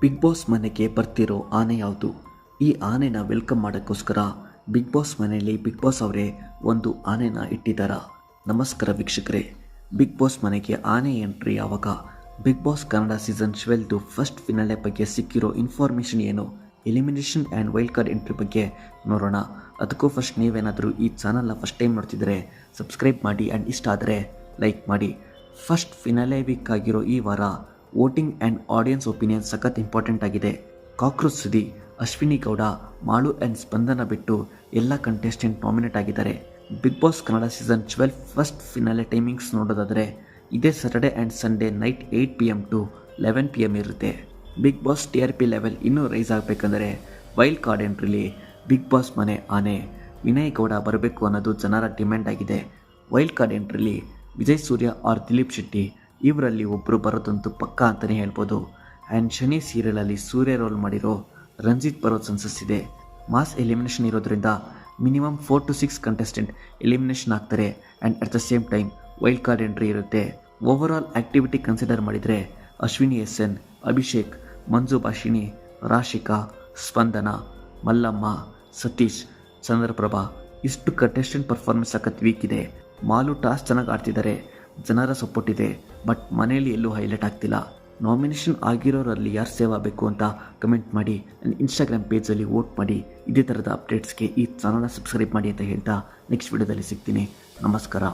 Big boss ಮನೆಗೆ ಬರ್ತಿರೋ ಆನೆ ಯಾವುದು? ಈ ಆನೆನ ವೆಲ್ಕಮ್ ಮಾಡೋಕ್ಕೋಸ್ಕರ ಬಿಗ್ ಬಾಸ್ ಮನೆಯಲ್ಲಿ ಬಿಗ್ ಬಾಸ್ ಅವರೇ ಒಂದು ಆನೆನ ಇಟ್ಟಿದ್ದಾರ ನಮಸ್ಕಾರ ವೀಕ್ಷಕರೇ. ಬಿಗ್ ಬಾಸ್ ಮನೆಗೆ ಆನೆ ಎಂಟ್ರಿ ಯಾವಾಗ? Big boss Kannada season twelfth first finale ಬಗ್ಗೆ ಸಿಕ್ಕಿರೋ ಇನ್ಫಾರ್ಮೇಷನ್ ಏನು? Elimination and wild card entry ಬಗ್ಗೆ ನೋಡೋಣ. ಅದಕ್ಕೂ ಫಸ್ಟ್ ನೀವೇನಾದರೂ ಈ ಚಾನಲ್ನ ಫಸ್ಟ್ ಟೈಮ್ ನೋಡ್ತಿದ್ರೆ ಸಬ್ಸ್ಕ್ರೈಬ್ ಮಾಡಿ ಆ್ಯಂಡ್ ಇಷ್ಟ ಆದರೆ ಲೈಕ್ ಮಾಡಿ. ಫಸ್ಟ್ ಫಿನಾಲೆ ವೀಕ್ ಆಗಿರೋ ಈ ವಾರ ವೋಟಿಂಗ್ ಆ್ಯಂಡ್ ಆಡಿಯನ್ಸ್ ಒಪಿನಿಯನ್ ಸಖತ್ ಇಂಪಾರ್ಟೆಂಟ್ ಆಗಿದೆ. ಕಾಕ್ರೋಚ್ ಸುದಿ, ಅಶ್ವಿನಿ ಗೌಡ, ಮಾಳು ಆ್ಯಂಡ್ ಸ್ಪಂದನ ಬಿಟ್ಟು ಎಲ್ಲ ಕಂಟೆಸ್ಟೆಂಟ್ ನಾಮಿನೇಟ್ ಆಗಿದ್ದಾರೆ. Big boss Kannada season twelve first finale timings ನೋಡೋದಾದರೆ ಇದೇ Saturday and Sunday night eight P M to eleven P M ಇರುತ್ತೆ. Big boss T R P level ಇನ್ನೂ rise ಆಗಬೇಕಂದ್ರೆ wild card ಎಂಟ್ರಿಲಿ big boss ಮನೆ ಆನೆ, ವಿನಯ್ ಗೌಡ ಬರಬೇಕು ಅನ್ನೋದು ಜನರ ಡಿಮ್ಯಾಂಡ್ ಆಗಿದೆ. Wild card ಎಂಟ್ರಿಲಿ Vijay Surya R Dilip Shetty ಇವರಲ್ಲಿ ಒಬ್ಬರು ಬರೋದಂತೂ ಪಕ್ಕಾ ಅಂತಲೇ ಹೇಳ್ಬೋದು. ಆ್ಯಂಡ್ ಶನಿ ಸೀರಿಯಲಲ್ಲಿ ಸೂರ್ಯ ರೋಲ್ ಮಾಡಿರೋ ರಂಜಿತ್ ಬರೋ ಚಾನ್ಸಸ್ ಇದೆ. ಮಾಸ್ ಎಲಿಮಿನೇಷನ್ ಇರೋದ್ರಿಂದ minimum four to six contestant elimination ಆಗ್ತಾರೆ. And at the same time wild card entry ಇರುತ್ತೆ. ಓವರ್ ಆಲ್ ಆ್ಯಕ್ಟಿವಿಟಿ ಕನ್ಸಿಡರ್ ಮಾಡಿದರೆ ಅಶ್ವಿನಿ ಎಸ್ ಎನ್ ಅಭಿಷೇಕ್, ಮಂಜು ಭಾಷಿಣಿ, ರಾಶಿಕಾ, ಸ್ಪಂದನ, ಮಲ್ಲಮ್ಮ, ಸತೀಶ್, ಚಂದ್ರಪ್ರಭಾ ಇಷ್ಟು ಕಂಟೆಸ್ಟೆಂಟ್ ಪರ್ಫಾರ್ಮೆನ್ಸ್ ಸಖತ್ ವೀಕ್ ಇದೆ. ಮಾಲು ಟಾಸ್ ಚೆನ್ನಾಗಿ ಆಡ್ತಿದ್ದಾರೆ. ಜನರ ಸಪೋರ್ಟ್ ಇದೆ ಬಟ್ ಮನೆಯಲ್ಲಿ ಎಲ್ಲೂ ಹೈಲೈಟ್ ಆಗ್ತಿಲ್ಲ. ನಾಮಿನೇಷನ್ ಆಗಿರೋರಲ್ಲಿ ಯಾರು ಸೇವ್ ಆಗಬೇಕು ಅಂತ ಕಮೆಂಟ್ ಮಾಡಿ ನನ್ನ ಇನ್ಸ್ಟಾಗ್ರಾಮ್ ಪೇಜಲ್ಲಿ ವೋಟ್ ಮಾಡಿ, ಇದೇ ಥರದ ಅಪ್ಡೇಟ್ಸ್ಗೆ ಈ ಚಾನಲ್ನ ಸಬ್ಸ್ಕ್ರೈಬ್ ಮಾಡಿ ಅಂತ ಹೇಳ್ತಾ ನೆಕ್ಸ್ಟ್ ವಿಡಿಯೋದಲ್ಲಿ ಸಿಗ್ತೀನಿ. ನಮಸ್ಕಾರ.